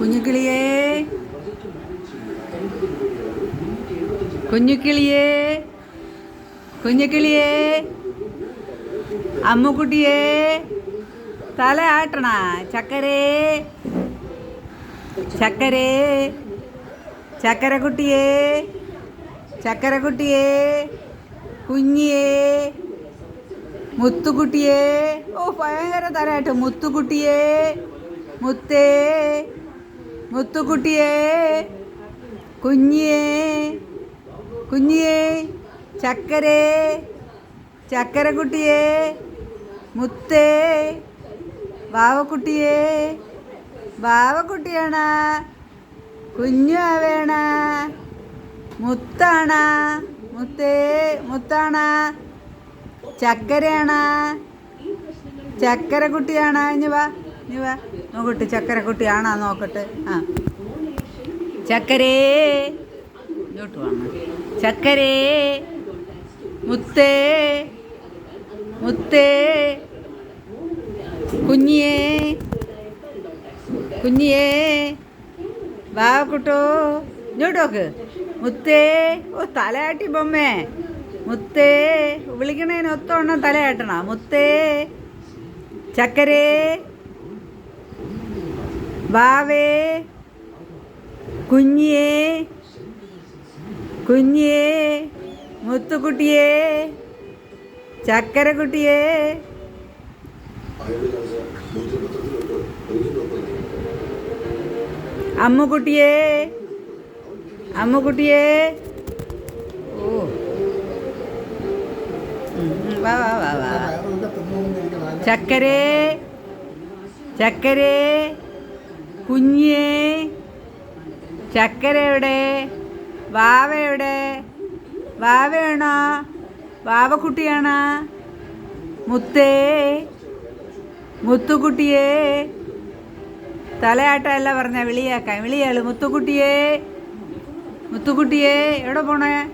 കുഞ്ഞുകിളിയേ. കുഞ്ഞുക്കിളിയേ കുഞ്ഞുക്കിളിയേ അമ്മുക്കുട്ടിയേ. തല ആട്ടണ. ചക്കരേ. ചക്കരേ. ചക്കരക്കുട്ടിയേ. ചക്കരക്കുട്ടിയേ. കുഞ്ഞിയേ. മുത്തുക്കുട്ടിയേ. ഓ ഭയങ്കര തരായിട്ട് മുത്തുക്കുട്ടിയേ. മുത്തേ. മുത്തുക്കുട്ടിയേ കുഞ്ഞിയേ കുഞ്ഞിയേ ചക്കരേ ചക്കരക്കുട്ടിയേ മുത്തേ വാവക്കുട്ടിയേ വാവക്കുട്ടിയാണ കുഞ്ഞു ആവേണ മുത്താണ മുത്തേ മുത്താണ ചക്കരയാണ് ചക്കര കുട്ടിയാണ് ഇനി വാ. ഇനി വാ നോക്കട്ടെ ചക്കര കുട്ടിയാണോ നോക്കട്ടെ. ആ. ചക്കരേ ഇങ്ങോട്ട് വേണം ചക്കരേ മുത്തേ മുത്തേ കുഞ്ഞിയേ കുഞ്ഞിയേ വാവക്കുട്ടോ ഇങ്ങോട്ട് നോക്ക്. മുത്തേ ഓ തലയാട്ടി ബൊമ്മേ. മുത്തേ വിളിക്കണേന് ഒത്തോണ്ണം തലയാട്ടണ. മുത്തേ ചക്കരേ വാവേ കുഞ്ഞിയേ കുഞ്ഞിയേ മുത്തുക്കുട്ടിയേ ചക്കരക്കുട്ടിയേ. അമ്മുക്കുട്ടിയേ അമ്മുക്കുട്ടിയേ. ഓ. വാ വാ വാ വാ. ചക്കരേ ചക്കരേ. കുഞ്ഞേ. ചക്കര എവിടെ വാവ എവിടെ വാവയാണോ? വാവക്കുട്ടിയാണോ? മുത്തേ. മുത്തുക്കുട്ടിയേ. തലയാട്ടമല്ല പറഞ്ഞ വിളിയാക്കാൻ. വിളിയാൾ മുത്തുക്കുട്ടിയേ. മുത്തുക്കുട്ടിയേ എവിടെ പോണേ?